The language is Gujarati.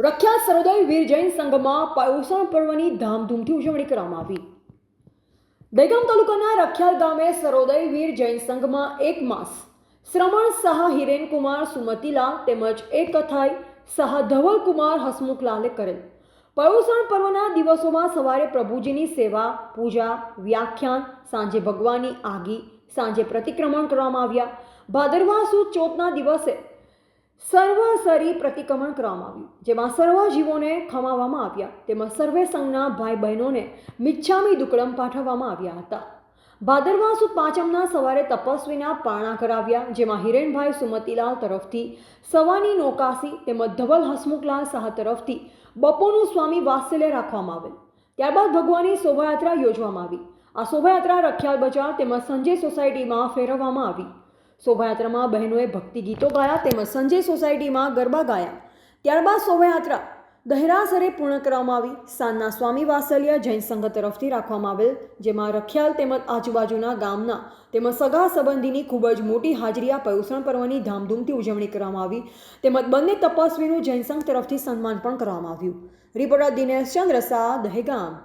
પ્રખ્યાત સરોદય વીર જૈન સંઘમાં પાયુષણ પર્વની ધામધૂમથી ઉજવણી કરવામાં આવી. દહેગામ તાલુકાના રખિયાલ ગામે સરોદય વીર જૈન સંઘમાં એક માસ શ્રમણ શાહ હિરેનકુમાર સુમતીલા તેમજ એક કથાઈ શાહ ધવલકુમાર હસમુખલાલે કરેલ. પર્યુષણ પર્વના દિવસોમાં સવારે પ્રભુજીની સેવા, પૂજા, વ્યાખ્યાન, સાંજે ભગવાનની આગી, સાંજે પ્રતિક્રમણ કરવામાં આવ્યા. ભાદરવા સુદ ચોથના દિવસે સર્વસરી પ્રતિક્રમણ કરવામાં આવ્યું. જેમાં સર્વ જીવોને ખમાવવામાં આવ્યા. તેમજ સર્વે સંઘના ભાઈ બહેનોને મિચ્છામી દુકડમ પાઠવવામાં આવ્યા હતા. ભાદરવા સુદ પાંચમના સવારે તપસ્વીના પારણા કરાવ્યા, જેમાં હિરેનભાઈ સુમતીલાલ તરફથી સવાની નોકાસી તેમજ ધવલ હસમુખલાલ શાહ તરફથી બપોરનું સ્વામી વાત્સલ્ય રાખવામાં આવેલ. ત્યારબાદ ભગવાનની શોભાયાત્રા યોજવામાં આવી. આ શોભાયાત્રા રખિયાલ બજાર તેમજ સંજય સોસાયટીમાં ફેરવવામાં આવી. શોભાયાત્રામાં બહેનોએ ભક્તિ ગીતો ગાયા તેમજ સંજય સોસાયટીમાં ગરબા ગાયા. ત્યારબાદ શોભાયાત્રા દહેરાસરે પૂર્ણ કરવામાં આવી. સાંજના સ્વામી વાસલિયા જૈન સંઘ તરફથી રાખવામાં આવેલ, જેમાં રખિયાલ તેમજ આજુબાજુના ગામના તેમજ સગા સંબંધીની ખૂબ જ મોટી હાજરી આ પયુષણ પર્વની ધામધૂમથી ઉજવણી કરવામાં આવી. તેમજ બંને તપસ્વીનું જૈન સંઘ તરફથી સન્માન પણ કરવામાં આવ્યું. રિપોર્ટર દિનેશ ચંદ્ર શાહ, દહેગામ.